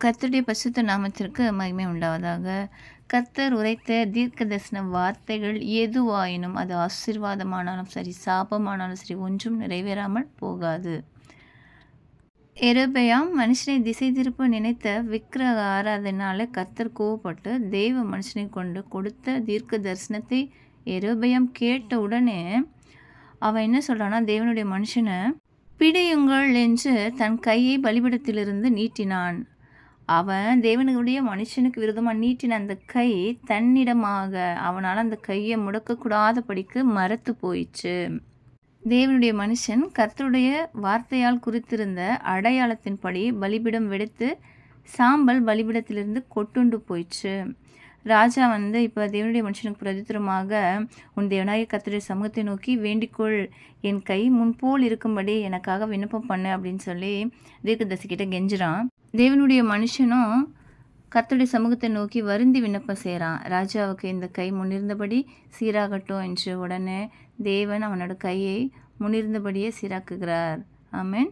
கர்த்தருடைய பசுத்த நாமத்திற்கு மகிமை உண்டாவதாக. கர்த்தர் உரைத்த தீர்க்க தரிசன வார்த்தைகள் எதுவாயினும் அது ஆசீர்வாதமானாலும் சரி சாபமானாலும் சரி ஒன்றும் நிறைவேறாமல் போகாது. எருபயாம் மனுஷனை திசை திருப்ப நினைத்த விக்கிரக ஆராதனால கர்த்தர் கோவப்பட்டு தெய்வ மனுஷனை கொண்டு கொடுத்த தீர்க்க தரிசனத்தை எருபயம் கேட்ட உடனே அவன் என்ன சொல்கிறான்னா தேவனுடைய மனுஷனை பிடியுங்கள் என்று தன் கையை பலிபிடத்திலிருந்து நீட்டினான். அவன் தேவனுடைய மனுஷனுக்கு விரோதமாக நீட்டின அந்த கை தன்னிடமாக அவனால் அந்த கையை முடக்கக்கூடாதபடிக்கு மரத்து போயிடுச்சு தேவனுடைய மனுஷன் கர்த்தருடைய வார்த்தையால் குறித்திருந்த அடையாளத்தின்படி பலிபிடம் வெடித்து சாம்பல் பலிபிடத்திலிருந்து கொட்டுண்டு போயிடுச்சு ராஜா வந்து இப்போ தேவனுடைய மனுஷனுக்கு பிரதித்திரமாக உன் தேவனாய கர்த்தருடைய சமூகத்தை நோக்கி வேண்டிக்கொள். என் கை முன்போல் இருக்கும்படி எனக்காக விண்ணப்பம் பண்ணு அப்படின்னு சொல்லி தீர்க்கதசிக்கிட்ட கெஞ்சுறான். தேவனுடைய மனுஷனும் கர்த்தருடைய சமூகத்தை நோக்கி வருந்தி விண்ணப்பம் செய்கிறான் ராஜாவுக்கு இந்த கை முன்னிருந்தபடி சீராகட்டும் என்று உடனே தேவன் அவனோட கையை முன்னிருந்தபடியே சீராக்குகிறார். ஆமேன்.